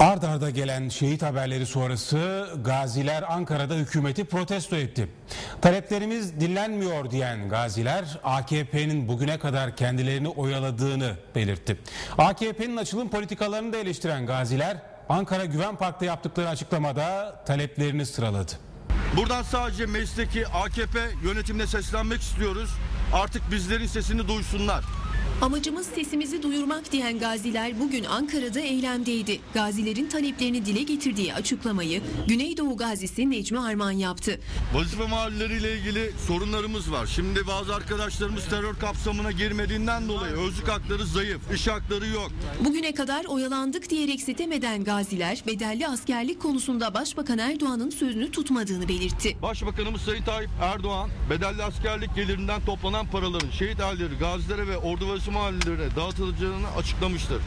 Ard arda gelen şehit haberleri sonrası gaziler Ankara'da hükümeti protesto etti. Taleplerimiz dinlenmiyor diyen gaziler AKP'nin bugüne kadar kendilerini oyaladığını belirtti. AKP'nin açılım politikalarını da eleştiren gaziler Ankara Güven Park'ta yaptıkları açıklamada taleplerini sıraladı. Buradan sadece meclisteki AKP yönetimine seslenmek istiyoruz. Artık bizlerin sesini duysunlar. Amacımız sesimizi duyurmak diyen gaziler bugün Ankara'da eylemdeydi. Gazilerin taleplerini dile getirdiği açıklamayı Güneydoğu Gazisi Necmi Arman yaptı. Vazife mahalleleriyle ilgili sorunlarımız var. Şimdi bazı arkadaşlarımız terör kapsamına girmediğinden dolayı özlük hakları zayıf, iş hakları yok. Bugüne kadar oyalandık diyerek sitem eden gaziler bedelli askerlik konusunda Başbakan Erdoğan'ın sözünü tutmadığını belirtti. Başbakanımız Sayın Tayyip Erdoğan bedelli askerlik gelirinden toplanan paraların şehit aileleri, gazilere ve ordu vazifesi mahallelerine dağıtılacağını açıklamıştır.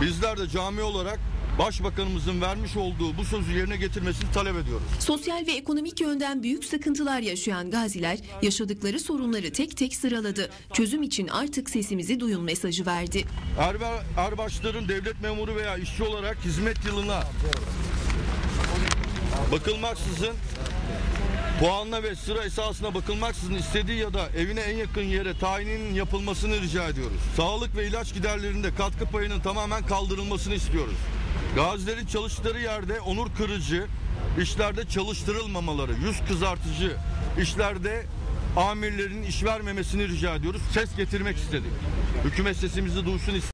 Bizler de cami olarak Başbakanımızın vermiş olduğu bu sözü yerine getirmesini talep ediyoruz. Sosyal ve ekonomik yönden büyük sıkıntılar yaşayan gaziler yaşadıkları sorunları tek tek sıraladı. Çözüm için artık sesimizi duyun mesajı verdi. Erba, erbaşların devlet memuru veya işçi olarak hizmet yılına bakılmaksızın puanla ve sıra esasına bakılmaksızın istediği ya da evine en yakın yere tayininin yapılmasını rica ediyoruz. Sağlık ve ilaç giderlerinde katkı payının tamamen kaldırılmasını istiyoruz. Gazilerin çalıştıkları yerde onur kırıcı işlerde çalıştırılmamaları, yüz kızartıcı işlerde amirlerin iş vermemesini rica ediyoruz. Ses getirmek istedik. Hükümet sesimizi duysun istedik.